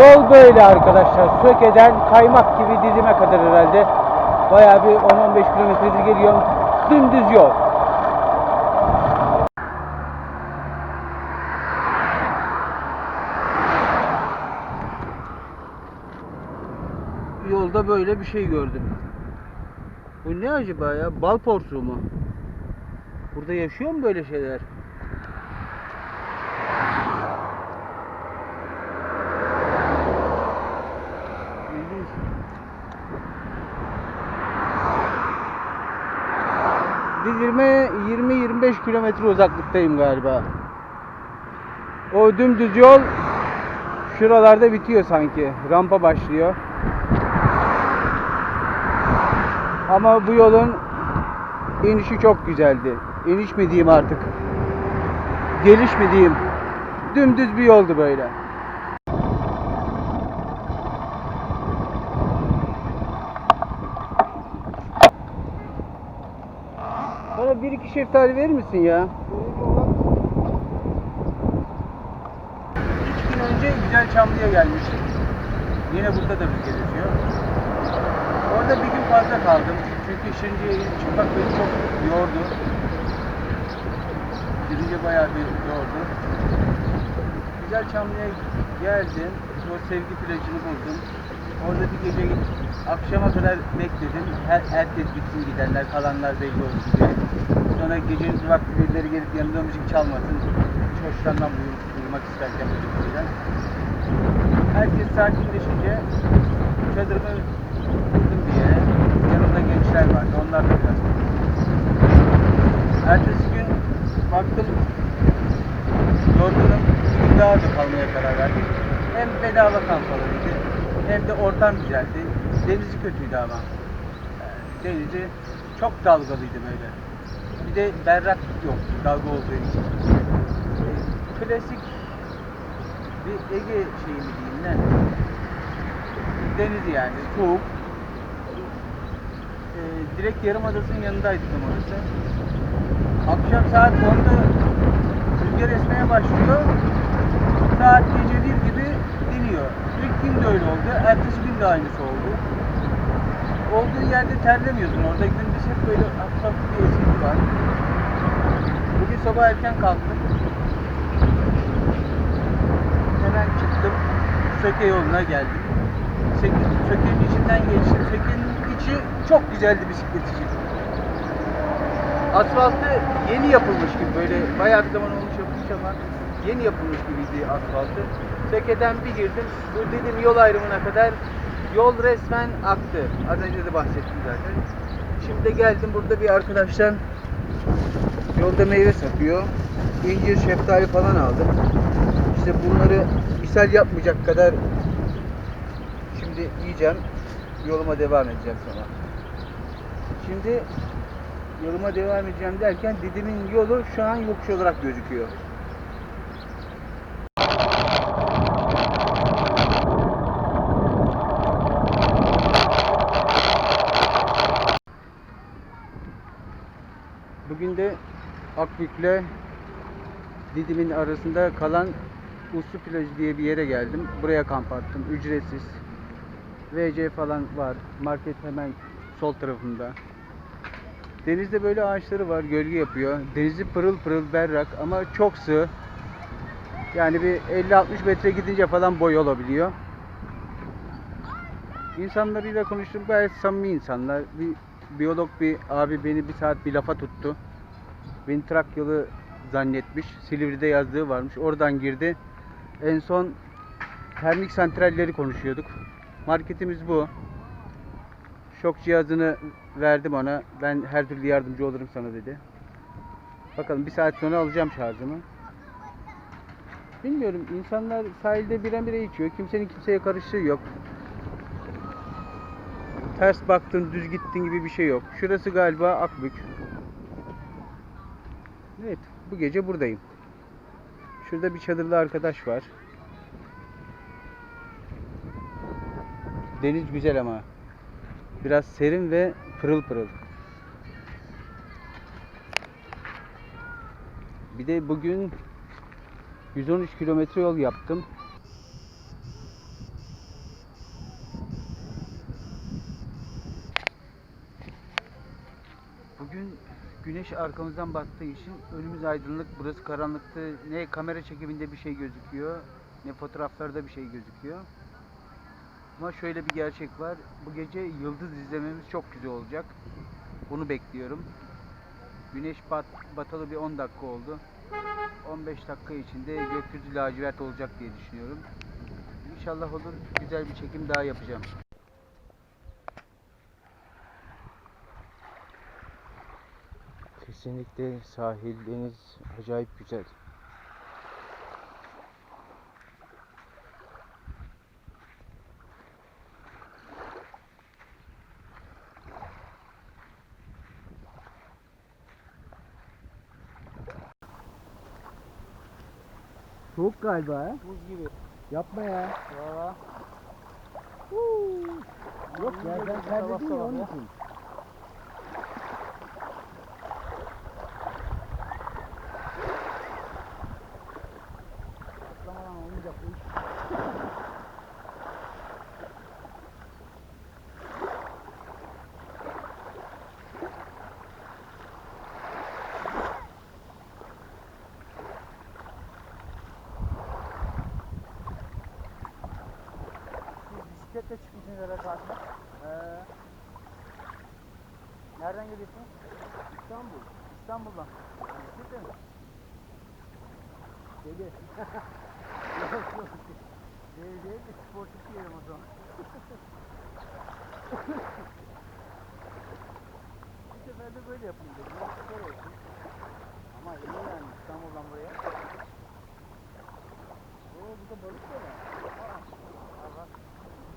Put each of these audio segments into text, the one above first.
Yol böyle arkadaşlar. Söke'den kaymak gibi dizime kadar herhalde. Bayağı bir 10-15 kilometredir geliyorum. Dümdüz yol. Yolda böyle bir şey gördüm. Bu ne acaba ya? Bal porsuğu mu? Burada yaşıyor mu böyle şeyler? 20-25 kilometre uzaklıktayım galiba. O dümdüz yol şuralarda bitiyor sanki. Rampa başlıyor. Ama bu yolun inişi çok güzeldi. İniş mi diyeyim artık? Geliş mi diyeyim? Dümdüz bir yoldu böyle. Bana bir iki şeftali verir misin ya? Üç gün önce Güzel Çamlı'ya gelmiştik. Yine burada da rüzgar esiyor. Orada bir gün fazla kaldım. Çünkü şimdi çıkmak beni çok yordu. Gidince bayağı bir yordu. Güzel Çamlı'ya geldim. O sevgi plajını buldum. Orada bir gece akşama kadar bekledim. Her, herkes gitsin gidenler, kalanlar belli olsun diye. Sonra gecenin vakti birileri gelip yanımda müzik çalmasın. Hiç hoşlanmam uyum- uyumak isterken müziklerden. Herkes sakinleşince çadırımı kurdum yere. Yanımda gençler vardı. Onlar da biraz Ertesi gün baktım yorgunum. Bir daha da kalmaya karar verdim. Hem bedava kamp alanıydı hem de ortam güzeldi. Denizi kötüydü ama. Ee, Denizi çok dalgalıydı böyle. Bir de berraklık yoktu dalga olduğu için. Ee, Klasik bir Ege şeyi mi diyeyim ne? Denizi yani soğuk. Ee, direkt Yarımadası'nın yanındaydı tam orası. Akşam saat 10'da rüzgar esmeye başlıyor. Saat gece 1 gibi diniyor. İlk gün de öyle oldu. Ertesi gün de aynısı oldu. Olduğu yerde terlemiyordun. Orada gündüz hep böyle hafif hafif bir esinti var. Bugün sabah erken kalktım. Hemen çıktım. Söke yoluna geldim. Söke, Söke'nin içinden geçtim. Söke'nin içi çok güzeldi bisiklet için. Asfaltı yeni yapılmış gibi böyle bayağı bir zaman olmuş yapılmış ama yeni yapılmış gibiydi asfaltı. Söke'den bir girdim. Bu dediğim yol ayrımına kadar yol resmen aktı. Az önce de bahsettim zaten. Şimdi geldim burada bir arkadaştan yolda meyve satıyor. İncir, şeftali falan aldım. İşte bunları misal yapmayacak kadar şimdi yiyeceğim. Yoluma devam edeceğim sonra. Şimdi yoluma devam edeceğim derken Didim'in yolu şu an yokuş olarak gözüküyor. Bugün de Akbük'le Didim'in arasında kalan Uslu Plajı diye bir yere geldim. Buraya kamp attım. Ücretsiz. VC falan var. Market hemen sol tarafında. Denizde böyle ağaçları var. Gölge yapıyor. Denizi pırıl pırıl berrak ama çok sığ. Yani bir 50-60 metre gidince falan boy olabiliyor. İnsanlarıyla konuştum. Gayet samimi insanlar. Bir biyolog bir abi beni bir saat bir lafa tuttu. Beni Trakyalı zannetmiş. Silivri'de yazdığı varmış. Oradan girdi. En son termik santralleri konuşuyorduk. Marketimiz bu. Şok cihazını verdim ona. Ben her türlü yardımcı olurum sana dedi. Bakalım bir saat sonra alacağım şarjımı. Bilmiyorum insanlar sahilde bire bire içiyor. Kimsenin kimseye karıştığı yok. Ters baktın düz gittin gibi bir şey yok. Şurası galiba Akbük. Evet bu gece buradayım. Şurada bir çadırlı arkadaş var. Deniz güzel ama. Biraz serin ve pırıl pırıl. Bir de bugün 113 kilometre yol yaptım. Bugün güneş arkamızdan battığı için önümüz aydınlık, burası karanlıktı. Ne kamera çekiminde bir şey gözüküyor, ne fotoğraflarda bir şey gözüküyor. Ama şöyle bir gerçek var. Bu gece yıldız izlememiz çok güzel olacak. Bunu bekliyorum. Güneş bat, batalı bir 10 dakika oldu. 15 dakika içinde gökyüzü lacivert olacak diye düşünüyorum. İnşallah olur. Güzel bir çekim daha yapacağım. Kesinlikle sahil, deniz acayip güzel. Soğuk galiba ha? Buz gibi. Yapma ya. Valla. Yok yerden terledin ya onun için. Herhalde karşıma. Ee, nereden geliyorsun? İstanbul. İstanbul'dan. Bisikletle mi? Deli. yok yok. Deli değil de sportif diyelim o zaman. Bir sefer de böyle yapayım dedim. Ben spor olsun. Ama iyi yani İstanbul'dan buraya. Oo burada balık da var. Aa, bak.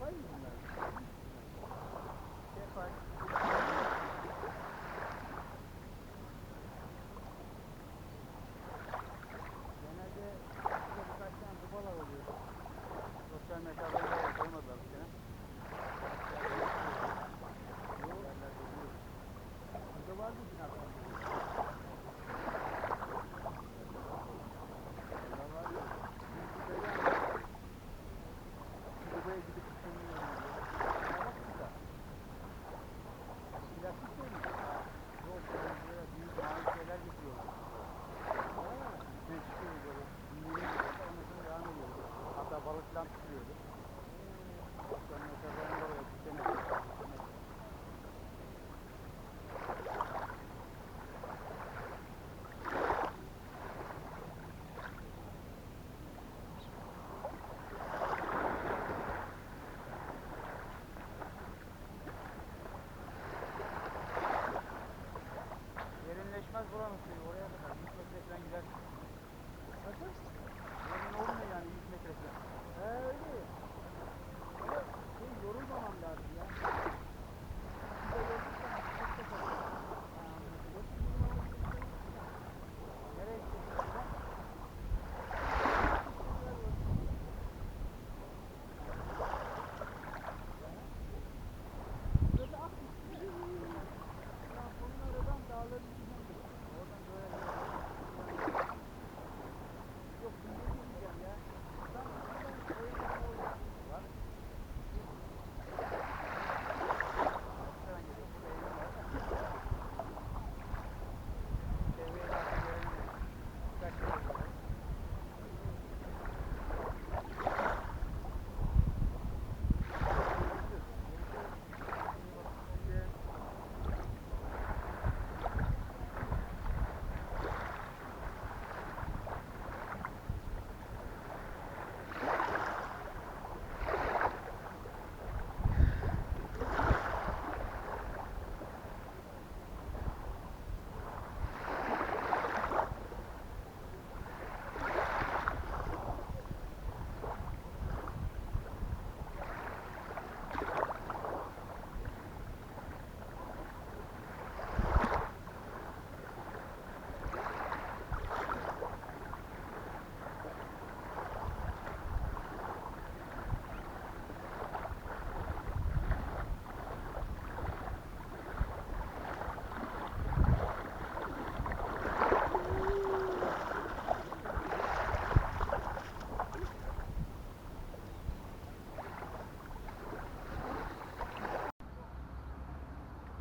Mı bunlar? Discord.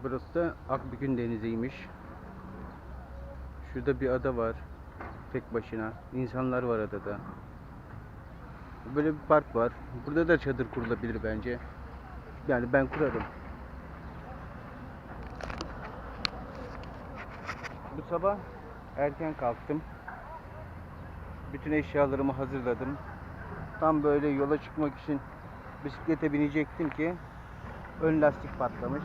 Burası da Akbükün Denizi'ymiş. Şurada bir ada var. Tek başına. İnsanlar var adada. Böyle bir park var. Burada da çadır kurulabilir bence. Yani ben kurarım. Bu sabah erken kalktım. Bütün eşyalarımı hazırladım. Tam böyle yola çıkmak için bisiklete binecektim ki ön lastik patlamış.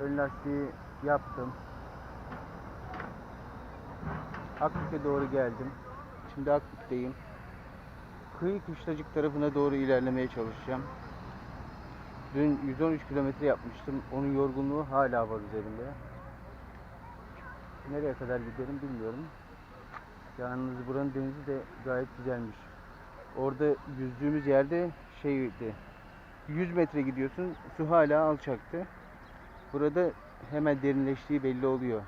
Ön lastiği yaptım. Akbük'e doğru geldim. Şimdi Akbük'teyim. Kıyı Kışlacık tarafına doğru ilerlemeye çalışacağım. Dün 113 kilometre yapmıştım. Onun yorgunluğu hala var üzerimde. Nereye kadar giderim bilmiyorum. Yalnız buranın denizi de gayet güzelmiş. Orada yüzdüğümüz yerde şeydi. 100 metre gidiyorsun, su hala alçaktı. Burada hemen derinleştiği belli oluyor.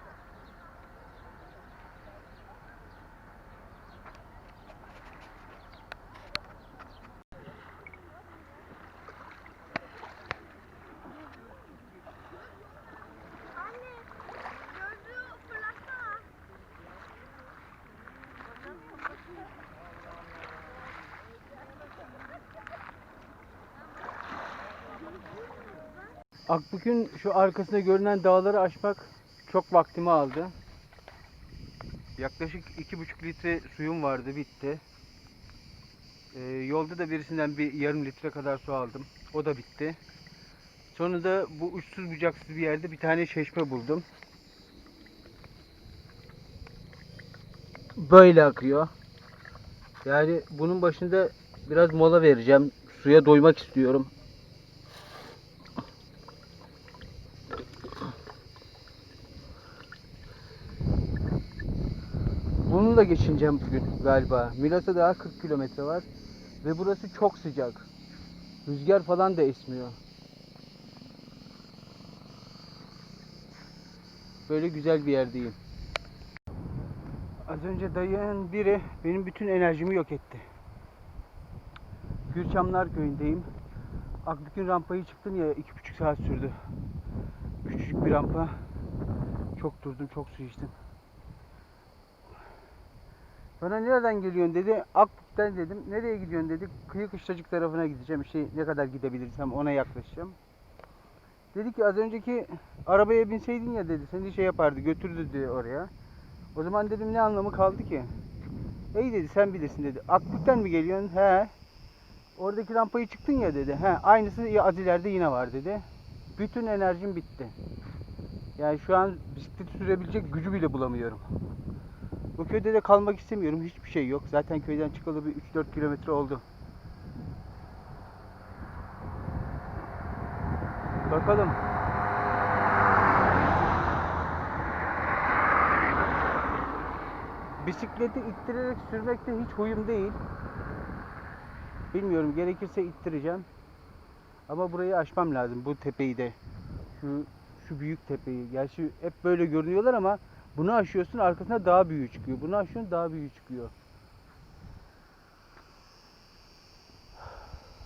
Akbük'ün şu arkasında görünen dağları aşmak çok vaktimi aldı. Yaklaşık iki buçuk litre suyum vardı, bitti. Ee, yolda da birisinden bir yarım litre kadar su aldım. O da bitti. Sonunda bu uçsuz bucaksız bir yerde bir tane çeşme buldum. Böyle akıyor. Yani bunun başında biraz mola vereceğim. Suya doymak istiyorum. Bununla geçineceğim bugün galiba. Milas'a daha 40 kilometre var. Ve burası çok sıcak. Rüzgar falan da esmiyor. Böyle güzel bir yerdeyim. Az önce dayının biri benim bütün enerjimi yok etti. Gürçamlar köyündeyim. Akbük'ün rampayı çıktım ya iki buçuk saat sürdü. Küçücük bir rampa. Çok durdum, çok su içtim. Bana nereden geliyorsun dedi. Akbük'ten dedim. Nereye gidiyorsun dedi. Kıyı kışlacık tarafına gideceğim. İşte ne kadar gidebilirsem ona yaklaşacağım. Dedi ki az önceki arabaya binseydin ya dedi. Seni şey yapardı götürdü dedi oraya. O zaman dedim ne anlamı kaldı ki? İyi dedi sen bilirsin dedi. Akbük'ten mi geliyorsun? He. Oradaki rampayı çıktın ya dedi. He aynısı ya az ileride yine var dedi. Bütün enerjim bitti. Yani şu an bisiklet sürebilecek gücü bile bulamıyorum. Bu köyde de kalmak istemiyorum. Hiçbir şey yok. Zaten köyden çıkalı bir 3-4 kilometre oldu. Bakalım. Bisikleti ittirerek sürmek de hiç huyum değil. Bilmiyorum gerekirse ittireceğim. Ama burayı aşmam lazım bu tepeyi de. Şu şu büyük tepeyi. Gerçi hep böyle görünüyorlar ama bunu aşıyorsun arkasında daha büyüğü çıkıyor. Bunu aşıyorsun daha büyüğü çıkıyor.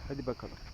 Hadi bakalım.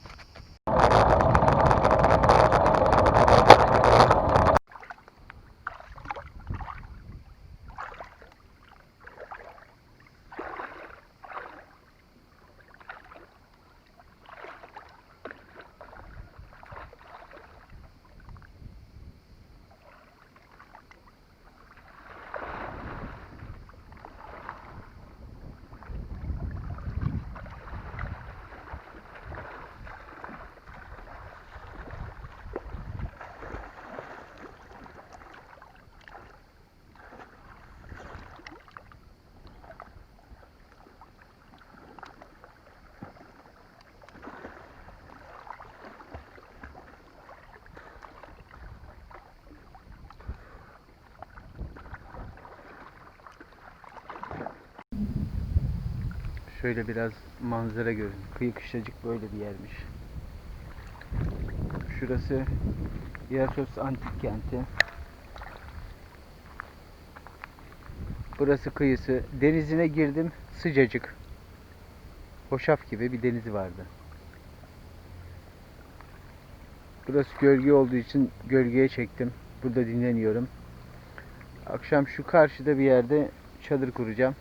Şöyle biraz manzara görün. Kıyı kışlacık böyle bir yermiş. Şurası Yersos Antik Kenti. Burası kıyısı. Denizine girdim. Sıcacık. Hoşaf gibi bir denizi vardı. Burası gölge olduğu için gölgeye çektim. Burada dinleniyorum. Akşam şu karşıda bir yerde çadır kuracağım.